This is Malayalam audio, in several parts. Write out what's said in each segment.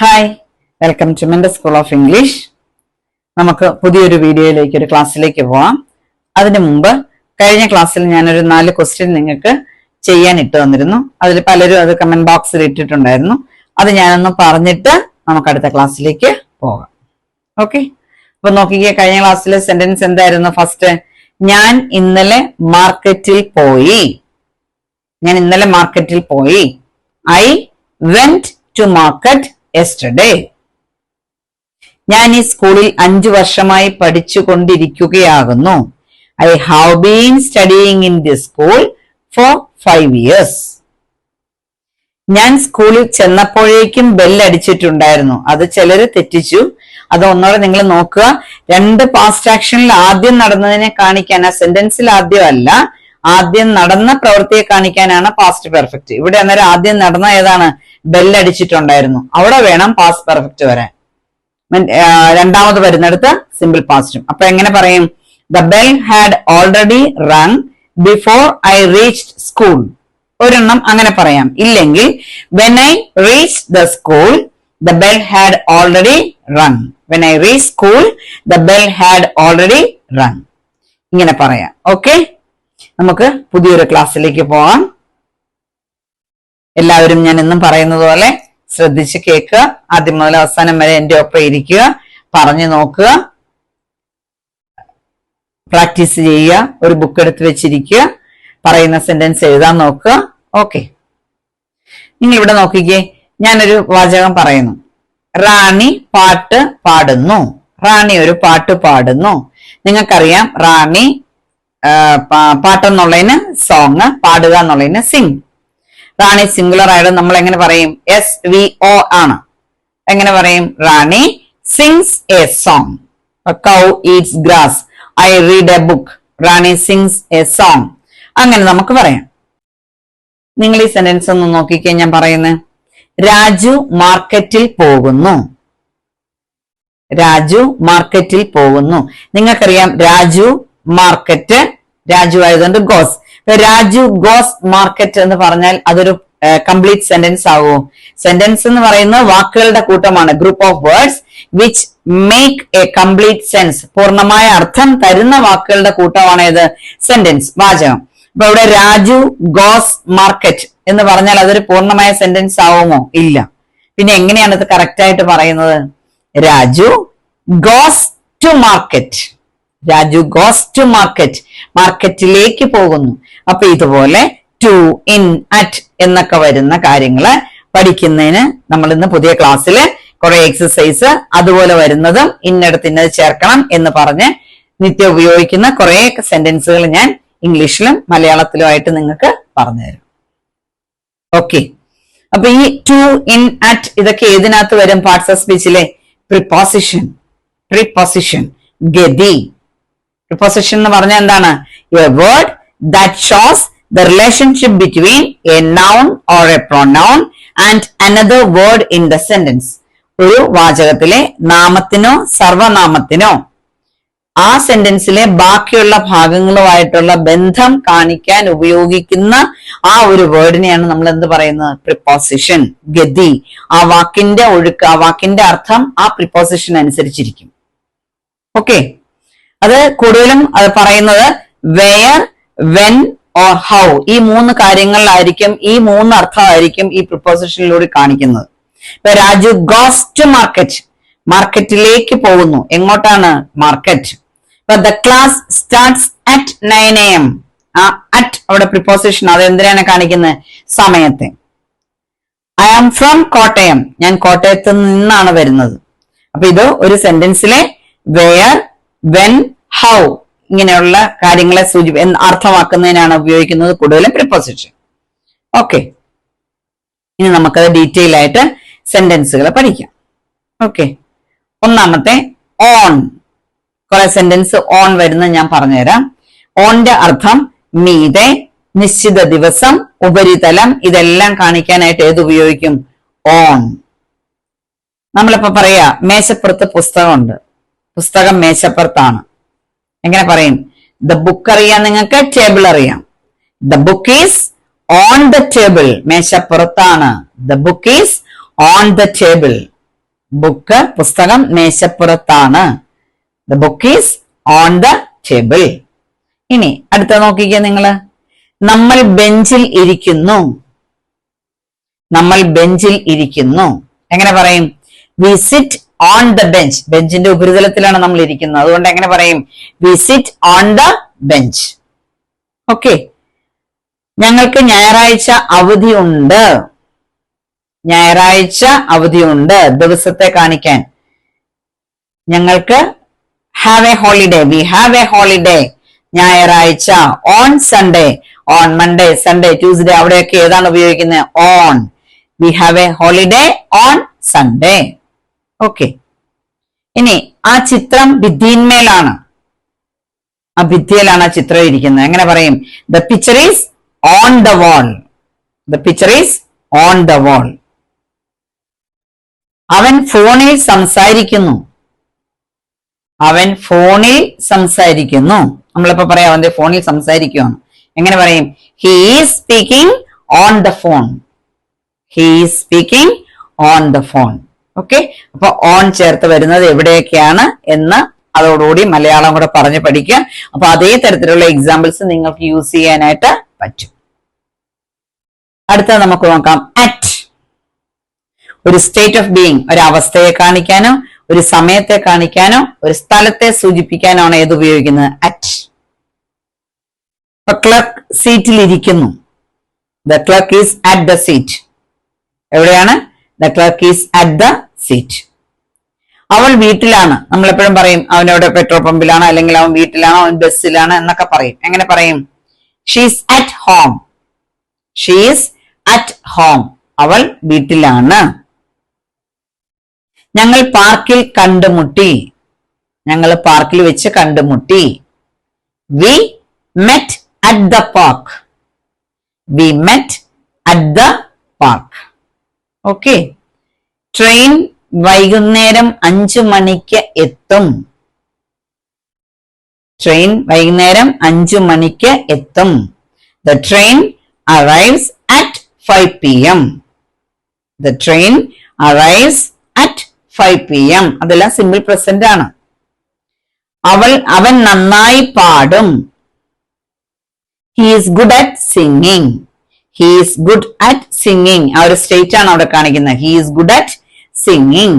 ഹായ് വെൽക്കം ടു മെന്റെ സ്കൂൾ ഓഫ് ഇംഗ്ലീഷ് നമുക്ക് പുതിയൊരു വീഡിയോയിലേക്ക് ഒരു ക്ലാസ്സിലേക്ക് പോവാം. അതിനു മുമ്പ് കഴിഞ്ഞ ക്ലാസ്സിൽ ഞാനൊരു നാല് ക്വസ്റ്റ്യൻ നിങ്ങൾക്ക് ചെയ്യാൻ ഇട്ട് തന്നിരുന്നു. അതിൽ പലരും അത് കമന്റ് ബോക്സിൽ ഇട്ടിട്ടുണ്ടായിരുന്നു. അത് ഞാനൊന്ന് പറഞ്ഞിട്ട് നമുക്ക് അടുത്ത ക്ലാസ്സിലേക്ക് പോകാം. ഓക്കെ അപ്പൊ നോക്കിക്കേ കഴിഞ്ഞ ക്ലാസ്സിലെ സെന്റൻസ് എന്തായിരുന്നു? ഫസ്റ്റ് ഞാൻ ഇന്നലെ മാർക്കറ്റിൽ പോയി. ഞാൻ ഇന്നലെ മാർക്കറ്റിൽ പോയി. I went to market yesterday ഞാൻ ഈ സ്കൂളിൽ അഞ്ചു വർഷമായി പഠിച്ചു കൊണ്ടിരിക്കുകയാകുന്നു I have been studying in the school for five years ഞാൻ സ്കൂളിൽ ചെന്നപ്പോഴേക്കും ബെല്ലടിച്ചിട്ടുണ്ടായിരുന്നു അത് ചിലര് തെറ്റിച്ചു. അത് ഒന്നോടെ നിങ്ങൾ നോക്കുക. രണ്ട് പാസ്റ്റ് ആക്ഷനിൽ ആദ്യം നടന്നതിനെ കാണിക്കാൻ ആ സെന്റൻസിൽ ആദ്യമല്ല ആദ്യം നടന്ന പ്രവൃത്തിയെ കാണിക്കാനാണ് പാസ്റ്റ് പെർഫെക്റ്റ് ഇവിടെ അന്നേരം ആദ്യം നടന്ന ഏതാണ്? ബെല്ലടിച്ചിട്ടുണ്ടായിരുന്നു. അവിടെ വേണം പാസ് പെർഫെക്റ്റ് വരാൻ. രണ്ടാമത് വരുന്നിടത്ത് സിമ്പിൾ പാസ്റ്റും അപ്പൊ എങ്ങനെ പറയും? The bell had already rung before I reached school ഒരെണ്ണം അങ്ങനെ പറയാം. ഇല്ലെങ്കിൽ when I reach the school the bell had already rung when I reach school the bell had already rung ഇങ്ങനെ പറയാം. ഓക്കെ നമുക്ക് പുതിയൊരു ക്ലാസ്സിലേക്ക് പോവാം എല്ലാവരും ഞാൻ എന്നും പറയുന്നത് പോലെ ശ്രദ്ധിച്ച് കേൾക്കുക. ആദ്യം മുതൽ അവസാനം വരെ എന്റെ ഒപ്പം ഇരിക്കുക. പറഞ്ഞു നോക്കുക. പ്രാക്ടീസ് ചെയ്യുക. ഒരു ബുക്ക് എടുത്ത് വെച്ചിരിക്കുക. പറയുന്ന സെന്റൻസ് എഴുതാൻ നോക്കുക. ഓക്കെ നിങ്ങൾ ഇവിടെ നോക്കിക്കേ. ഞാനൊരു വാചകം പറയുന്നു. റാണി പാട്ട് പാടുന്നു. റാണി ഒരു പാട്ട് പാടുന്നു. നിങ്ങൾക്കറിയാം റാണി പാട്ടെന്നുള്ളതിന് സോങ് പാടുക എന്നുള്ളതിന് സിംഗ് റാണി സിംഗുലർ ആയിട്ട് നമ്മൾ എങ്ങനെ പറയും? എസ് വി ഒ ആണ്. എങ്ങനെ പറയും? Rani sings a song cow eats grass I read a book Rani sings a song അങ്ങനെ നമുക്ക് പറയാം. നിങ്ങൾ ഈ സെന്റൻസ് ഒന്ന് നോക്കിക്കേ ഞാൻ പറയുന്നത് രാജു മാർക്കറ്റിൽ പോകുന്നു. രാജു മാർക്കറ്റിൽ പോകുന്നു. നിങ്ങൾക്കറിയാം രാജു മാർക്കറ്റ് രാജു ആയതുകൊണ്ട് ഗോസ്. രാജു ഗോസ് മാർക്കറ്റ് എന്ന് പറഞ്ഞാൽ അതൊരു കംപ്ലീറ്റ് സെന്റൻസ് ആവുമോ സെന്റൻസ് എന്ന് പറയുന്നത് വാക്കുകളുടെ കൂട്ടമാണ്. Group of words which make a complete sense പൂർണമായ അർത്ഥം തരുന്ന വാക്കുകളുടെ കൂട്ടമാണ് ഏത് സെന്റൻസ് വാചകം. അപ്പൊ ഇവിടെ രാജു ഗോസ് മാർക്കറ്റ് എന്ന് പറഞ്ഞാൽ അതൊരു പൂർണമായ സെന്റൻസ് ആവുമോ? ഇല്ല. പിന്നെ എങ്ങനെയാണ് ഇത് കറക്റ്റ് ആയിട്ട് പറയുന്നത്? Raju goes to market. Raju goes to market. മാർക്കറ്റിലേക്ക് പോകുന്നു. അപ്പൊ ഇതുപോലെ ടു ഇൻ അറ്റ് എന്നൊക്കെ വരുന്ന കാര്യങ്ങൾ പഠിക്കുന്നതിന് നമ്മൾ ഇന്ന് പുതിയ ക്ലാസ്സിൽ കുറെ എക്സസൈസ് അതുപോലെ വരുന്നതും ഇന്നടത്ത് ഇന്നത് ചേർക്കണം എന്ന് പറഞ്ഞ് നിത്യം ഉപയോഗിക്കുന്ന കുറെ സെന്റൻസുകൾ ഞാൻ ഇംഗ്ലീഷിലും മലയാളത്തിലും ആയിട്ട് നിങ്ങൾക്ക് പറഞ്ഞുതരും. ഓക്കെ അപ്പൊ ഈ ടു ഇൻ അറ്റ് ഇതൊക്കെ ഏതിനകത്ത് വരും? പാർട്സ് ഓഫ് സ്പീച്ചിലെ പ്രിപ്പോസിഷൻ പ്രിപ്പോസിഷൻ ഗതി. പ്രിപ്പോസിഷൻ എന്ന് പറഞ്ഞാൽ എന്താണ്? A word that shows the relationship between a noun or a pronoun and another word in the sentence. ഒരു വാചകത്തിലെ നാമത്തിനോ സർവനാമത്തിനോ. ആ സെന്റൻസിലെ ബാക്കിയുള്ള ഭാഗങ്ങളുമായിട്ടുള്ള ബന്ധം കാണിക്കാൻ ഉപയോഗിക്കുന്ന ആ ഒരു വേർഡിനെയാണ് നമ്മൾ എന്ത് പറയുന്നത്? പ്രിപ്പോസിഷൻ ഗതി. ആ വാക്കിന്റെ ഒഴുക്ക് ആ വാക്കിന്റെ അർത്ഥം ആ പ്രിപ്പോസിഷൻ അനുസരിച്ചിരിക്കും. ഓക്കെ അത് കൂടുതലും അത് പറയുന്നത് വെയർ വെൻ ഓർ ഹൗ ഈ മൂന്ന് കാര്യങ്ങളിലായിരിക്കും ഈ മൂന്ന് അർത്ഥമായിരിക്കും ഈ പ്രിപ്പോസിഷനിലൂടെ കാണിക്കുന്നത്. ഇപ്പൊ രാജു ഗോസ് ടു മാർക്കറ്റ് മാർക്കറ്റിലേക്ക് പോകുന്നു. എങ്ങോട്ടാണ്? മാർക്കറ്റ് ഇപ്പൊ the class starts at nine A M ആ അറ്റ് അവിടെ പ്രിപ്പോസിഷൻ അത് എന്തിനാണ് കാണിക്കുന്നത്? സമയത്തെ. I am from Kottayam. ഞാൻ കോട്ടയത്ത് നിന്നാണ് വരുന്നത്. അപ്പൊ ഇത് ഒരു സെന്റൻസിലെ വെയർ വെൻ ഹൗ ഇങ്ങനെയുള്ള കാര്യങ്ങളെ സൂചി അർത്ഥമാക്കുന്നതിനാണ് ഉപയോഗിക്കുന്നത് കൂടുതലും പ്രിപ്പോസിഷൻ ഓക്കെ ഇനി നമുക്കത് ഡീറ്റെയിൽ ആയിട്ട് സെന്റൻസുകൾ പഠിക്കാം. ഓക്കെ ഒന്നാമത്തെ ഓൺ കുറെ സെന്റൻസ് ഓൺ വരുന്ന ഞാൻ പറഞ്ഞുതരാം. ഓണിന്റെ അർത്ഥം മീതെ നിശ്ചിത ദിവസം ഉപരിതലം ഇതെല്ലാം കാണിക്കാനായിട്ട് ഏത് ഉപയോഗിക്കും? ഓൺ നമ്മളിപ്പോ പറയാ മേശപ്പുറത്ത് പുസ്തകമുണ്ട്. പുസ്തകം മേശപ്പുറത്താണ്. എങ്ങനെ പറയും? ദ ബുക്ക് അറിയാം നിങ്ങൾക്ക് ടേബിൾ അറിയാം. The book is on the table മേശപ്പുറത്താണ്. The book is on the table book പുസ്തകം മേശപ്പുറത്താണ്. The book is on the table ഇനി അടുത്ത നോക്കിക്കേ നിങ്ങൾ. നമ്മൾ ബെഞ്ചിൽ ഇരിക്കുന്നു. നമ്മൾ ബെഞ്ചിൽ ഇരിക്കുന്നു. എങ്ങനെ പറയും? We sit on the bench ബെഞ്ചിന്റെ ഉപരിതലത്തിലാണ് നമ്മൾ ഇരിക്കുന്നത്. അതുകൊണ്ട് എങ്ങനെ പറയും? We sit on the bench okay ഞങ്ങൾക്ക് ഞായറാഴ്ച അവധി ഉണ്ട്. ഞായറാഴ്ച അവധിയുണ്ട് ദിവസത്തെ കാണിക്കാൻ. ഞങ്ങൾക്ക് have a holiday we have a holiday ഞായറാഴ്ച. On Sunday on Monday Sunday Tuesday അവിടെയൊക്കെ ഏതാണ് ഉപയോഗിക്കുന്നത്? On we have a holiday on Sunday okay ഇനി ആ ചിത്രം ഭിത്തിയിന്മേലാണ് ആ ഭിത്തിയിലാണ് ആ ചിത്രം ഇരിക്കുന്നത്. എങ്ങനെ പറയും? The picture is on the wall the picture is on the wall അവൻ ഫോണിൽ സംസാരിക്കുന്നു. അവൻ ഫോണിൽ സംസാരിക്കുന്നു. നമ്മളിപ്പോ പറയാം അവന്റെ ഫോണിൽ സംസാരിക്കുകയാണ് എങ്ങനെ പറയും? He is speaking on the phone he is speaking on the phone okay അപ്പൊ ഓൺ ചേർത്ത് വരുന്നത് എവിടെയൊക്കെയാണ് എന്ന് അതോടുകൂടി മലയാളം കൂടെ പറഞ്ഞ് പഠിക്കുക അപ്പൊ അതേ തരത്തിലുള്ള എക്സാമ്പിൾസ് നിങ്ങൾക്ക് യൂസ് ചെയ്യാനായിട്ട് പറ്റും. അടുത്ത നമുക്ക് നോക്കാം. അറ്റ് ഒരു സ്റ്റേറ്റ് ഓഫ് ബീയിങ് അവസ്ഥയെ കാണിക്കാനോ ഒരു സമയത്തെ കാണിക്കാനോ ഒരു സ്ഥലത്തെ സൂചിപ്പിക്കാനോ ആണ് ഏത് ഉപയോഗിക്കുന്നത്? അറ്റ് ക്ലർക്ക് സീറ്റിൽ ഇരിക്കുന്നു. The clerk is at the seat എവിടെയാണ്? The clerk is at the seat അവൾ വീട്ടിലാണ്. നമ്മളെപ്പോഴും പറയും അവനവിടെ പെട്രോൾ പമ്പിലാണ് അല്ലെങ്കിൽ അവൻ വീട്ടിലാണ് അവൻ ബസ്സിലാണ് എന്നൊക്കെ പറയും. എങ്ങനെ പറയും? She's at home she's at home അവൾ വീട്ടിലാണ്. ഞങ്ങൾ പാർക്കിൽ കണ്ടുമുട്ടി. ഞങ്ങൾ പാർക്കിൽ വെച്ച് കണ്ടുമുട്ടി. We met at the park we met at the park okay train വൈകുന്നേരം അഞ്ചു മണിക്ക് എത്തും. ട്രെയിൻ വൈകുന്നേരം അഞ്ചു മണിക്ക് എത്തും. The train arrives at five P M the train arrives at five P M അതെല്ലാം സിമ്പിൾ പ്രസന്റ് ആണ്. അവൾ അവൻ നന്നായി പാടും. He's good at singing he's good at singing ആ ഒരു സ്റ്റേറ്റ് ആണ് അവിടെ കാണിക്കുന്നത്. He's good at singing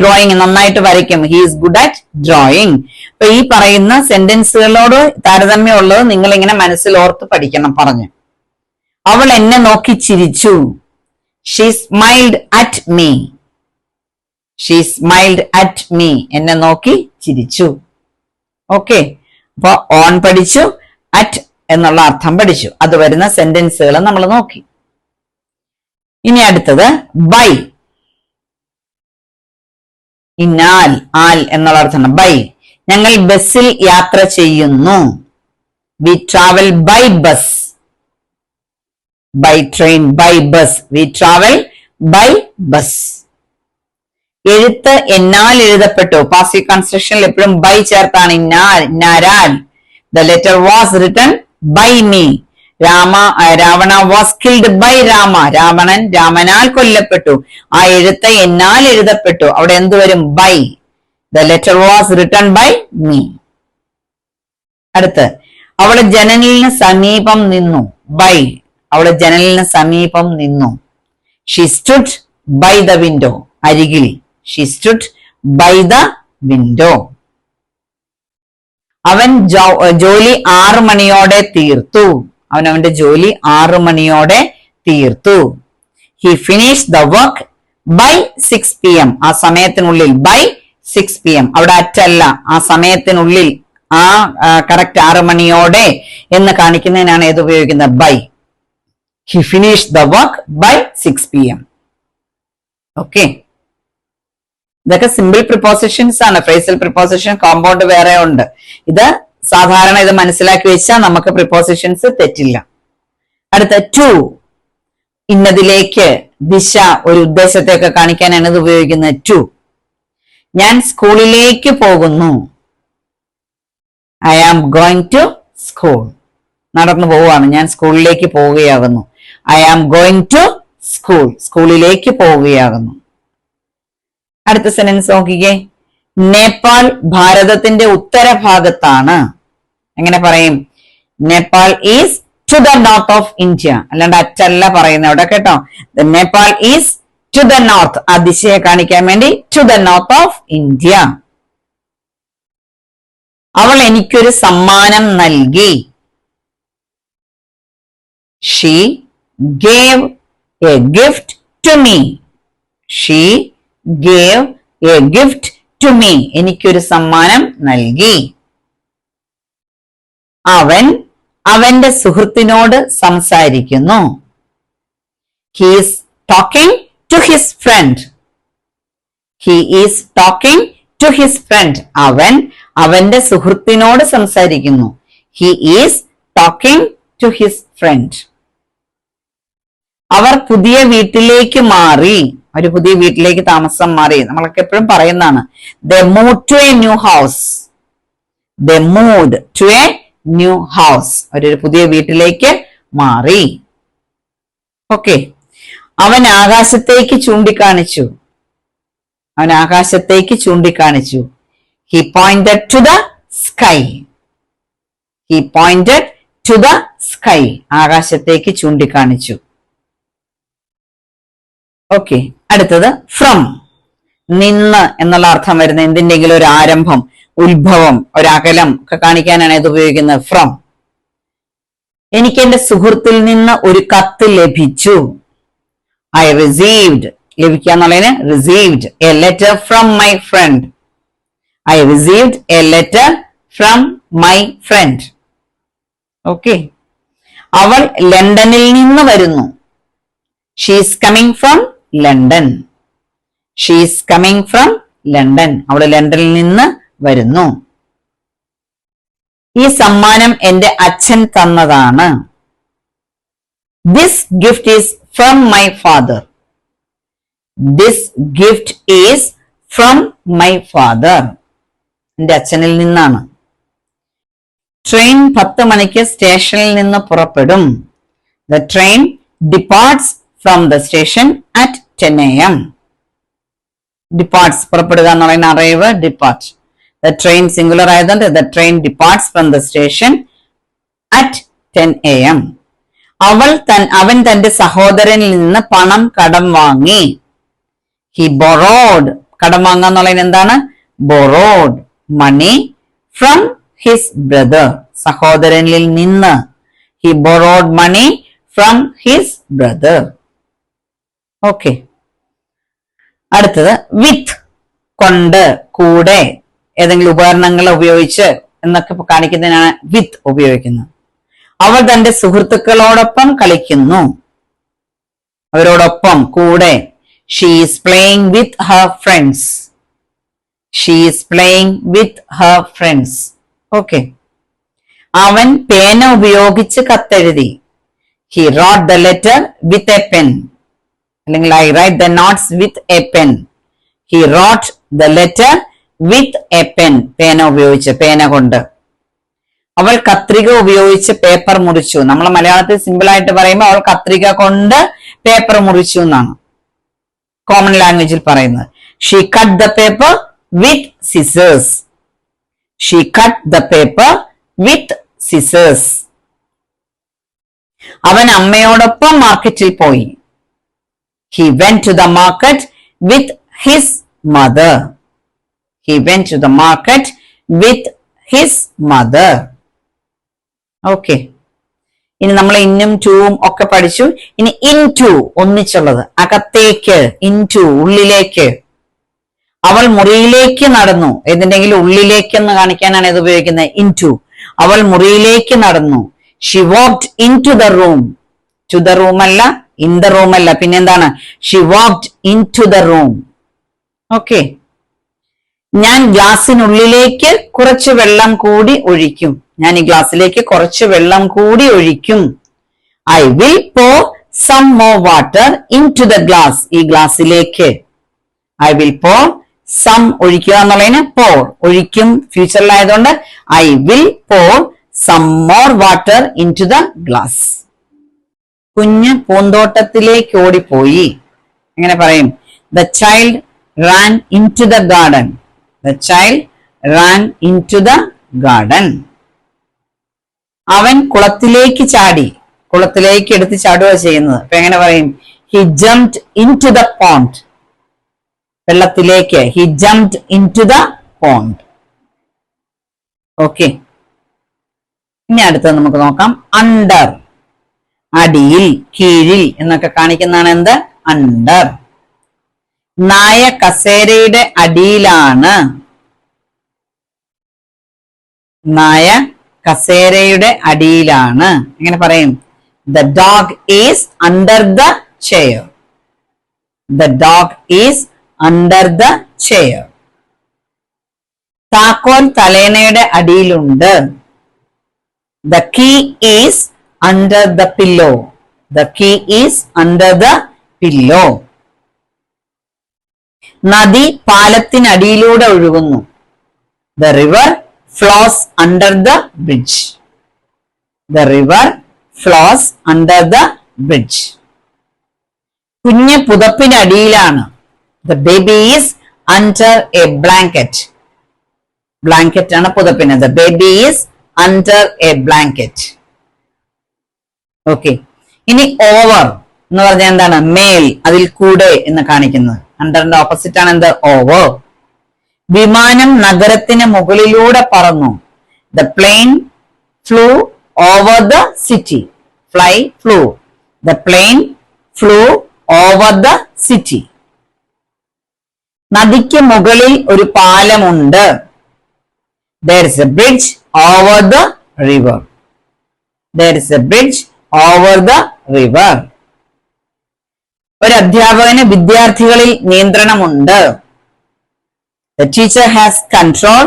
drawing നന്നായിട്ട് വരയ്ക്കും. ഹീസ് ഗുഡ് അറ്റ് ഡ്രോയിങ് അപ്പൊ ഈ പറയുന്ന സെന്റൻസുകളോട് താരതമ്യം ഉള്ളത് നിങ്ങൾ ഇങ്ങനെ മനസ്സിൽ ഓർത്ത് പഠിക്കണം പറഞ്ഞു. അവൾ എന്നെ നോക്കി ചിരിച്ചു. She smiled at me she smiled at me എന്നെ നോക്കി ചിരിച്ചു. ഓക്കെ അപ്പൊ ഓൺ പഠിച്ചു അറ്റ് എന്നുള്ള അർത്ഥം പഠിച്ചു. അത് വരുന്ന സെന്റൻസുകൾ നമ്മൾ നോക്കി. ഇനി അടുത്തത് ബൈ ഇനാൽ ആൽ എന്നുള്ള അർത്ഥമാണ് ബൈ. ഞങ്ങൾ ബസ്സിൽ യാത്ര ചെയ്യുന്നു. We travel by bus by train by bus we travel by bus എഴുത്ത് എന്നാൽ എഴുതപ്പെട്ടു. പാസീവ് കൺസ്ട്രക്ഷനിൽ എപ്പോഴും ബൈ ചേർത്താണ് ഇന്നാൽ ഇന്നാരാൽ. The letter was written by me Rama Ravana was killed by Rama. Ravanan രാമനാൽ കൊല്ലപ്പെട്ടു. ആ എഴുത്ത് എന്നാൽ എഴുതപ്പെട്ടു. അവിടെ എന്ത് വരും? By the letter was written by me അടുത്ത് അവൾ ജനലിന് സമീപം നിന്നു. ബൈ അവൾ ജനലിന് സമീപം നിന്നു. She stood by the window അരികിൽ. She stood by the window അവൻ ജോലി ആറു മണിയോടെ തീർത്തു. അവൻ അവന്റെ ജോലി ആറു മണിയോടെ തീർത്തു. He finish the work by six P M ആ സമയത്തിനുള്ളിൽ ബൈ സിക്സ് പി എം അവിടെ അറ്റല്ല. ആ സമയത്തിനുള്ളിൽ ആ കറക്റ്റ് ആറു മണിയോടെ എന്ന് കാണിക്കുന്നതിനാണ് ഏത് ഉപയോഗിക്കുന്നത്? By he finish the work by six P M okay ഇതൊക്കെ സിമ്പിൾ പ്രിപ്പോസിഷൻസ് ആണ്. ഫ്രേസൽ പ്രിപ്പോസിഷൻ കോമ്പൗണ്ട് വേറെ ഉണ്ട്. ഇത് സാധാരണ ഇത് മനസ്സിലാക്കി വെച്ചാൽ നമുക്ക് പ്രിപ്പോസിഷൻസ് തെറ്റില്ല. അടുത്ത ടു ഇന്നതിലേക്ക് ദിശ ഒരു ഉദ്ദേശത്തെയൊക്കെ കാണിക്കാനാണ് ഇത് ഉപയോഗിക്കുന്നത് ടു ഞാൻ സ്കൂളിലേക്ക് പോകുന്നു. I am going to school നടന്നു പോവുകയാണ്. ഞാൻ സ്കൂളിലേക്ക് പോവുകയാകുന്നു. I am going to school സ്കൂളിലേക്ക് പോവുകയാകുന്നു. അടുത്ത സെന്റൻസ് നോക്കിക്കേ. നേപ്പാൾ ഭാരതത്തിന്റെ ഉത്തരഭാഗത്താണ്. എങ്ങനെ പറയും? Nepal is to the north of India അല്ലാണ്ട് അച്ചല്ല പറയുന്ന അവിടെ കേട്ടോ. Nepal is to the north ആ ദിശയെ കാണിക്കാൻ വേണ്ടി to the north of India അവൾ എനിക്കൊരു സമ്മാനം നൽകി. She gave a gift to me she gave a gift to me എനിക്കൊരു സമ്മാനം നൽകി. അവൻ അവന്റെ സുഹൃത്തിനോട് സംസാരിക്കുന്നു. He's talking to his friend he is talking to his friend അവൻ അവന്റെ സുഹൃത്തിനോട് സംസാരിക്കുന്നു. He is talking to his friend അവർ പുതിയ വീട്ടിലേക്ക് മാറി. ഒരു പുതിയ വീട്ടിലേക്ക് താമസം മാറി. നമ്മളൊക്കെ എപ്പോഴും പറയുന്നതാണ്. The move to a new house the mood to a new house അവരൊരു പുതിയ വീട്ടിലേക്ക് മാറി. ഓക്കെ. അവൻ ആകാശത്തേക്ക് ചൂണ്ടിക്കാണിച്ചു. അവൻ ആകാശത്തേക്ക് ചൂണ്ടിക്കാണിച്ചു. He pointed to the sky he pointed to the sky ആകാശത്തേക്ക് ചൂണ്ടിക്കാണിച്ചു. ഓക്കെ. അടുത്തത് ഫ്രം നിന്ന് എന്നുള്ള അർത്ഥം വരുന്ന എന്തിന്റെങ്കിലും ഒരു ആരംഭം. ഉത്ഭവം ഒരകലം ഒക്കെ കാണിക്കാനാണ് ഇത് ഉപയോഗിക്കുന്നത്. ഫ്രം എനിക്ക് എന്റെ സുഹൃത്തിൽ നിന്ന് ഒരു കത്ത് ലഭിച്ചു. ഐ റിസീവ്ഡ് ലഭിക്കുക എന്നുള്ളതിന് received a letter from my friend I received a letter from my friend okay അവൾ ലണ്ടനിൽ നിന്ന് വരുന്നു. She's coming from London she's coming from London അവൾ ലണ്ടനിൽ നിന്ന് വരുന്നു. ഈ സമ്മാനം എന്റെ അച്ഛൻ തന്നതാണ്. This gift is from my father this gift is from my father എന്റെ അച്ഛനിൽ നിന്നാണ്. ട്രെയിൻ പത്ത് മണിക്ക് സ്റ്റേഷനിൽ നിന്ന് പുറപ്പെടും. The train departs from the station at ten A M departs പുറപ്പെടുക എന്ന് പറയുന്ന അറിവ് ഡിപ്പാർട്ട് ദ ട്രെയിൻ സിംഗുലർ ആയതുകൊണ്ട് the train departs from the station at ten A M അവൾ തൻ അവൻ തന്റെ സഹോദരനിൽ നിന്ന് പണം കടം വാങ്ങി. ഹി ബൊറോഡ് കടം വാങ്ങുക എന്നുള്ളതിന് എന്താണ്? Borrowed money from his brother സഹോദരനിൽ നിന്ന്. He borrowed money from his brother okay അടുത്തത് വിത്ത് കൊണ്ട് കൂടെ. ഏതെങ്കിലും ഉപകരണങ്ങൾ ഉപയോഗിച്ച് എന്നൊക്കെ കാണിക്കുന്നതിനാണ് വിത്ത് ഉപയോഗിക്കുന്നത്. അവൾ തന്റെ സുഹൃത്തുക്കളോടൊപ്പം കളിക്കുന്നു. അവരോടൊപ്പം കൂടെ she's playing with her friends she's playing with her friends okay അവൻ പേന ഉപയോഗിച്ച് കത്തെഴുതി. He wrote the letter with a pen അല്ലെങ്കിൽ I write the notes with a pen he wrote the letter with a pen പേന ഉപയോഗിച്ച് പേന കൊണ്ട്. അവൾ കത്രിക ഉപയോഗിച്ച് പേപ്പർ മുറിച്ചു. നമ്മൾ മലയാളത്തിൽ സിമ്പിൾ ആയിട്ട് പറയുമ്പോൾ അവൾ കത്രിക കൊണ്ട് പേപ്പർ മുറിച്ചു എന്നാണ്. കോമൺ ലാംഗ്വേജിൽ പറയുന്നത്. She cut the paper with scissors she cut the paper with scissors അവൻ അമ്മയോടൊപ്പം മാർക്കറ്റിൽ പോയി. He went to the market with his mother he went to the market with his mother. Okay. ഇനി നമ്മൾ ഇന്നും ടൂവും ഒക്കെ പഠിച്ചു. ഇനി ഇൻ ടു ഒന്നിച്ചുള്ളത്. അകത്തേക്ക് ഇൻ ടു ഉള്ളിലേക്ക്. അവൾ മുറിയിലേക്ക് നടന്നു. ഏതിന്റെങ്കിലും ഉള്ളിലേക്ക് എന്ന് കാണിക്കാനാണ് ഇത് ഉപയോഗിക്കുന്നത്. ഇൻ ടു അവൾ മുറിയിലേക്ക് നടന്നു. She walked in to the room to the room അല്ല ഇൻ ദ റൂം അല്ല. പിന്നെന്താണ്? She walked in to the room okay ഞാൻ ഗ്ലാസിനുള്ളിലേക്ക് കുറച്ച് വെള്ളം കൂടി ഒഴിക്കും. ഞാൻ ഈ ഗ്ലാസ്സിലേക്ക് കുറച്ച് വെള്ളം കൂടി ഒഴിക്കും. I will pour some more water in to the glass ഈ ഗ്ലാസ്സിലേക്ക്. ഐ വിൽ പോ സം ഒഴിക്കുക എന്നുള്ളതിന് പോർ ഒഴിക്കും. ഫ്യൂച്ചറിലായതുകൊണ്ട് I will pour some more water in to the glass കുഞ്ഞ് പൂന്തോട്ടത്തിലേക്ക് ഓടിപ്പോയി. എങ്ങനെ പറയും? The child ran in to the garden. The child ran into the garden. അവൻ കുളത്തിലേക്ക് ചാടി. കുളത്തിലേക്ക് എടുത്ത് ചാടുക ചെയ്യുന്നത്. അപ്പൊ എങ്ങനെ പറയും? He jumped in to the pond വെള്ളത്തിലേക്ക്. He jumped in to the pond okay ഇനി അടുത്തത് നമുക്ക് നോക്കാം. അണ്ടർ അടിയിൽ കീഴിൽ എന്നൊക്കെ കാണിക്കുന്നതാണ് എന്ത്? അണ്ടർ നായ കസേരയുടെ അടിയിലാണ്. നായ കസേരയുടെ അടിയിലാണ്. എങ്ങനെ പറയും? The dog is under the chair the dog is under the chair താക്കോൽ തലേനയുടെ അടിയിലുണ്ട്. The key is under the pillow the key is under the pillow നദി പാലത്തിനടിയിലൂടെ ഒഴുകുന്നു. The river flows under the bridge the river flows under the bridge കുഞ്ഞ് പുതപ്പിനടിയിലാണ് the baby is under a blanket blanket ആണ് പുതപ്പിന്. The baby is under a blanket okay ഇനി ഓവർ എന്ന് പറഞ്ഞാൽ എന്താണ്? മേൽ അതിൽ കൂടെ എന്ന് കാണിക്കുന്നത്. അണ്ടറിന്റെ ഓപ്പോസിറ്റ് ആണ് എന്ത്? ഓവർ വിമാനം നഗരത്തിന് മുകളിലൂടെ പറന്നു. The plane flew over the city fly flew the plane flew over the city നദിക്ക് മുകളിൽ ഒരു പാലമുണ്ട്. There is a bridge over the river there is a bridge over the river ഒരു അധ്യാപകന് വിദ്യാർത്ഥികളിൽ നിയന്ത്രണമുണ്ട്. The teacher has control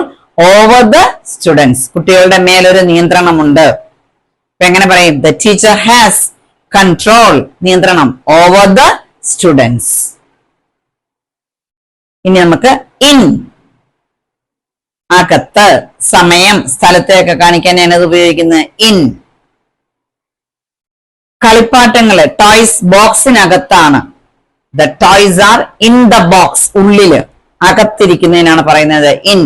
over the students കുട്ടികളുടെ മേലൊരു നിയന്ത്രണമുണ്ട്. എങ്ങനെ പറയും? ദ ടീച്ചർ ഹാസ് കൺട്രോൾ നിയന്ത്രണം ഓവർ ദ സ്റ്റുഡൻസ് ഇനി നമുക്ക് ഇൻ അകത്ത് സമയം സ്ഥലത്തെയൊക്കെ കാണിക്കാൻ ഞാനത് ഉപയോഗിക്കുന്നത് ഇൻ കളിപ്പാട്ടങ്ങൾ toys ബോക്സിനകത്താണ് the toys are in the box ഉള്ളിൽ അകത്തിരിക്കുന്നതിനാണ് പറയുന്നത് in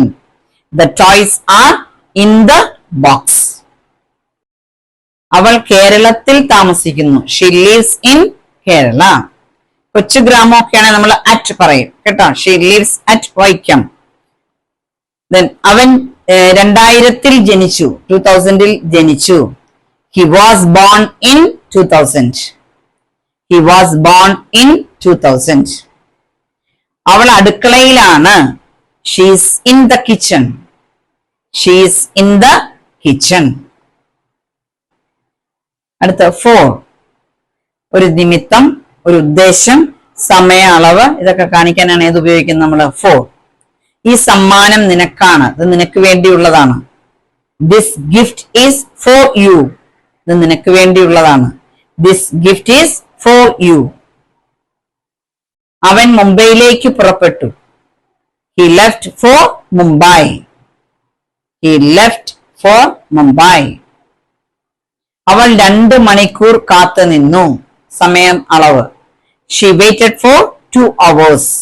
the toys are in the box അവൾ കേരളത്തിൽ താമസിക്കുന്നു. ഷി ലീവ്സ് ഇൻ കേരള കൊച്ചു ഗ്രാമമൊക്കെയാണ് നമ്മൾ അറ്റ് പറയും കേട്ടോ? She lives at Vaikom Then അവൻ രണ്ടായിരത്തിൽ ജനിച്ചു ടൂ തൗസൻഡിൽ ജനിച്ചു. He was born in two thousand he was born in two thousand അവൾ അടുക്കളയിലാണ്. She's in the kitchen she's in the kitchen അടുത്ത ഫോർ ഒരു നിമിത്തം ഒരു ഉദ്ദേശം സമയ അളവ് ഇതൊക്കെ കാണിക്കാനാണ് ഏത് ഉപയോഗിക്കുന്നത് നമ്മൾ? ഫോർ ഈ സമ്മാനം നിനക്കാണ്. ഇത് നിനക്ക് വേണ്ടിയുള്ളതാണ്. This gift is for you ഇത് നിനക്ക് വേണ്ടിയുള്ളതാണ്. This gift is for you അവൻ മുംബൈയിലേക്ക് പുറപ്പെട്ടു. He left for Mumbai he left for Mumbai അവൾ രണ്ട് മണിക്കൂർ കാത്തു നിന്നു. സമയം അളവ്. She waited for two hours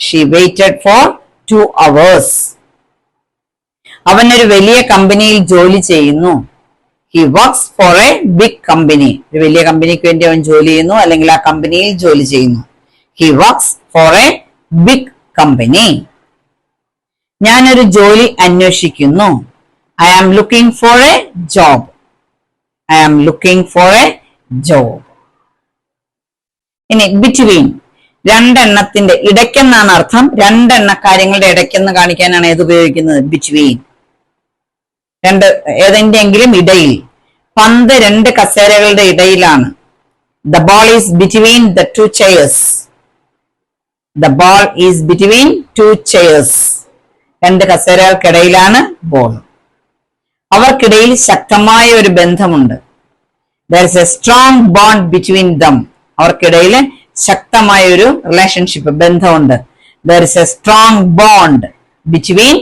she waited for two hours അവൻ ഒരു വലിയ കമ്പനിയിൽ ജോലി ചെയ്യുന്നു. He works for a big company ഒരു വലിയ കമ്പനിക്ക് വേണ്ടി അവൻ ജോലി ചെയ്യുന്നു അല്ലെങ്കിൽ ആ കമ്പനിയിൽ ജോലി ചെയ്യുന്നു. He works for a big company ഞാനൊരു ജോലി അന്വേഷിക്കുന്നു. I am looking for a job I am looking for a job ഇനി ബിറ്റ്വീൻ രണ്ടെണ്ണത്തിന്റെ ഇടയ്ക്കെന്നാണ് അർത്ഥം. രണ്ടെണ്ണ കാര്യങ്ങളുടെ ഇടയ്ക്കെന്ന് കാണിക്കാനാണ് ഏത് ഉപയോഗിക്കുന്നത്? ബിറ്റ്വീൻ രണ്ട് ഏതെങ്കിലും ഇടയിൽ പന്ത് രണ്ട് കസേരകളുടെ ഇടയിലാണ്. The ball is between the two chairs the ball is between two chairs രണ്ട് കസേരകൾക്കിടയിലാണ് ബോൾ അവർക്കിടയിൽ ശക്തമായ ഒരു ബന്ധമുണ്ട്. There is a strong bond between them അവർക്കിടയിൽ ശക്തമായ ഒരു റിലേഷൻഷിപ്പ് ബന്ധമുണ്ട്. There is a strong bond between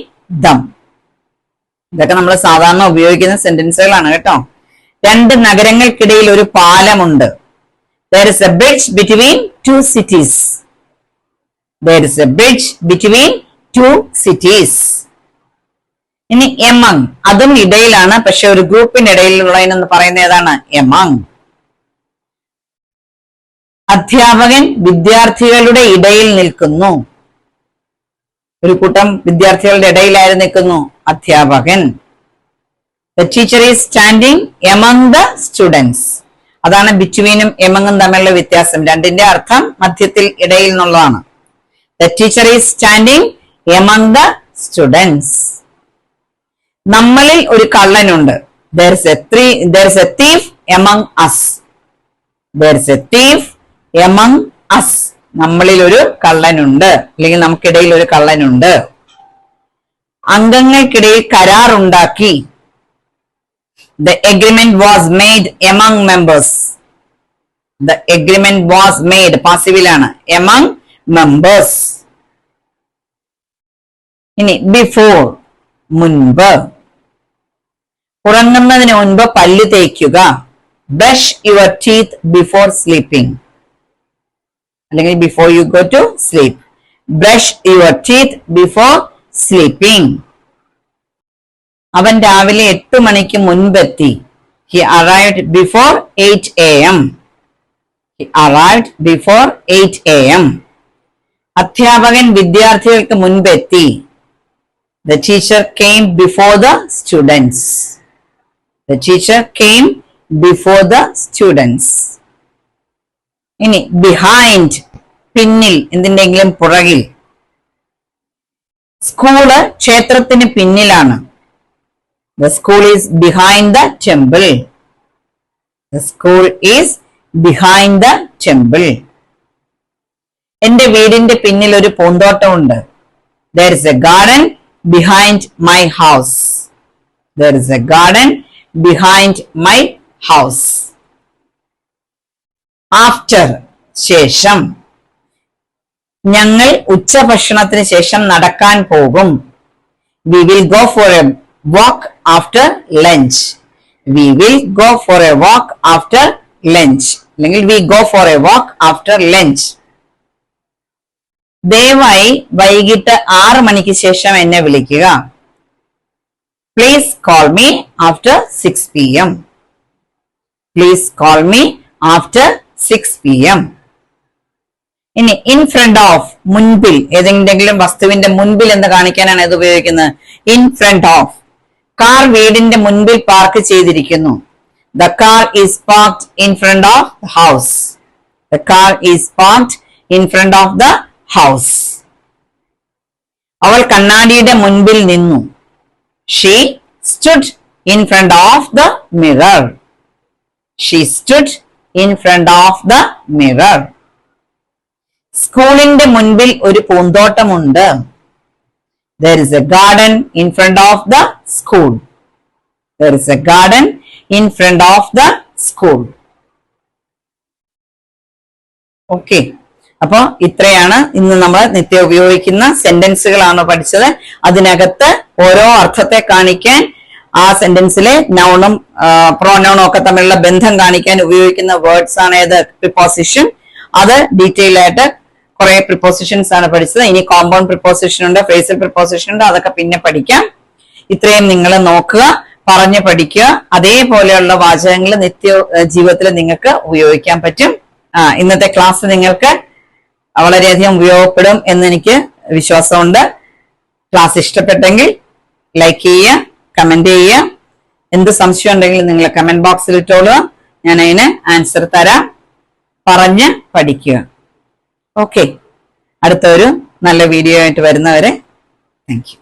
them ഇതൊക്കെ നമ്മൾ സാധാരണ ഉപയോഗിക്കുന്ന സെന്റൻസുകളാണ് കേട്ടോ. രണ്ട് നഗരങ്ങൾക്കിടയിൽ ഒരു പാലമുണ്ട്. There is a bridge between two cities there is a bridge between two cities ഇനി എമങ് അതും ഇടയിലാണ് പക്ഷെ ഒരു ഗ്രൂപ്പിനിടയിലുള്ളതിനെന്ന് പറയുന്ന ഏതാണ്? എമങ് അധ്യാപകൻ വിദ്യാർത്ഥികളുടെ ഇടയിൽ നിൽക്കുന്നു. ഒരു കൂട്ടം വിദ്യാർത്ഥികളുടെ ഇടയിലായി നിൽക്കുന്നു. അധ്യാപകൻ. The teacher is standing among the students അതാണ് ബിറ്റ്വീനും എമംഗും തമ്മിലുള്ള വ്യത്യാസം. രണ്ടിന്റെ അർത്ഥം മധ്യത്തിൽ ഇടയിൽ എന്നുള്ളതാണ് the teacher is standing among the students നമ്മളിൽ ഒരു കള്ളനുണ്ട്. A three a us a us നമ്മളിൽ ഒരു കള്ളനുണ്ട്. അല്ലെങ്കിൽ നമുക്കിടയിൽ ഒരു കള്ളനുണ്ട്. അംഗങ്ങൾക്കിടയിൽ കരാറുണ്ടാക്കി. The agreement was made among members the agreement was made പാസിബിലാണ് among members ഇനി ബിഫോർ മുൻപ്. ഉറങ്ങുന്നതിന് മുൻപ് പല്ല് തേക്കുക. Brush your teeth before sleeping അല്ലെങ്കിൽ before you go to sleep brush your teeth before sleeping അവൻ രാവിലെ എട്ട് മണിക്ക് മുൻപെത്തി. He arrived before eight A M he arrived before eight A M അധ്യാപകൻ വിദ്യാർത്ഥികൾക്ക് മുൻപെത്തി. The teacher came before the students the teacher came before the students ഇനി ബിഹൈൻഡ് പിന്നിൽ എന്തിന്റെങ്കിലും പുറകിൽ. സ്കൂൾ ക്ഷേത്രത്തിന് പിന്നിലാണ്. The school is behind the temple the school is behind the temple എന്റെ വീടിന്റെ പിന്നിൽ ഒരു പൂന്തോട്ടമുണ്ട്. There is a garden behind my house there is a garden behind my house after ശേഷം. ഞങ്ങൾ ഉച്ചഭക്ഷണത്തിന് ശേഷം നടക്കാൻ പോകും. We will go for a walk after lunch we will go for a walk after lunch അല്ലെങ്കിൽ we go for a walk after lunch ദയവായി വൈകിട്ട് ആറ് മണിക്ക് ശേഷം എന്നെ വിളിക്കുക. Please call me after six P M please call me after six P M ഇനി ഇൻ ഫ്രണ്ട് ഓഫ് മുൻപിൽ ഏതെങ്കിലും വസ്തുവിന്റെ മുൻപിൽ എന്ന് കാണിക്കാനാണ് ഇത് ഉപയോഗിക്കുന്നത്. ഇൻ ഫ്രണ്ട് ഓഫ് കാർ വീടിന്റെ മുൻപിൽ പാർക്ക് ചെയ്തിരിക്കുന്നു. The car is parked in front of the house the car is parked in front of the house അവൾ കണ്ണാടിയുടെ മുൻപിൽ നിന്നു. She stood in front of the mirror she stood in front of the mirror സ്കൂളിന്റെ മുൻപിൽ ഒരു പൂന്തോട്ടമുണ്ട്. There is a garden in front of the school there is a garden in front of the school okay അപ്പൊ ഇത്രയാണ് ഇന്ന് നമ്മൾ നിത്യം ഉപയോഗിക്കുന്ന സെന്റൻസുകളാണ് പഠിച്ചത്. അതിനകത്ത് ഓരോ അർത്ഥത്തെ കാണിക്കാൻ ആ സെന്റൻസിലെ നൗണും പ്രോനൗണും ഒക്കെ തമ്മിലുള്ള ബന്ധം കാണിക്കാൻ ഉപയോഗിക്കുന്ന വേർഡ്സ് ആണ് ഏത്? പ്രിപ്പോസിഷൻ അത് ഡീറ്റെയിൽ ആയിട്ട് കുറെ പ്രിപ്പോസിഷൻസ് ആണ് പഠിച്ചത്. ഇനി കോമ്പൗണ്ട് പ്രിപ്പോസിഷൻ ഉണ്ട് ഫ്രേസൽ പ്രിപ്പോസിഷൻ ഉണ്ട് അതൊക്കെ പിന്നെ പഠിക്കാം. ഇത്രയും നിങ്ങൾ നോക്കുക പറഞ്ഞു പഠിക്കുക. അതേപോലെയുള്ള വാചകങ്ങൾ നിത്യ ജീവിതത്തിൽ നിങ്ങൾക്ക് ഉപയോഗിക്കാൻ പറ്റും. ആ ഇന്നത്തെ ക്ലാസ് നിങ്ങൾക്ക് വളരെയധികം ഉപയോഗപ്പെടും എന്ന് എനിക്ക് വിശ്വാസമുണ്ട്. ക്ലാസ് ഇഷ്ടപ്പെട്ടെങ്കിൽ ലൈക്ക് ചെയ്യുക കമന്റ് ചെയ്യുക. എന്ത് സംശയം ഉണ്ടെങ്കിലും നിങ്ങൾ കമന്റ് ബോക്സിൽ ഇട്ടോളുക. ഞാൻ അതിന് ആൻസർ തരാം. പറഞ്ഞ് പഠിക്കുക. ഓക്കെ അടുത്ത ഒരു നല്ല വീഡിയോ ആയിട്ട് വരുന്നവരെ താങ്ക്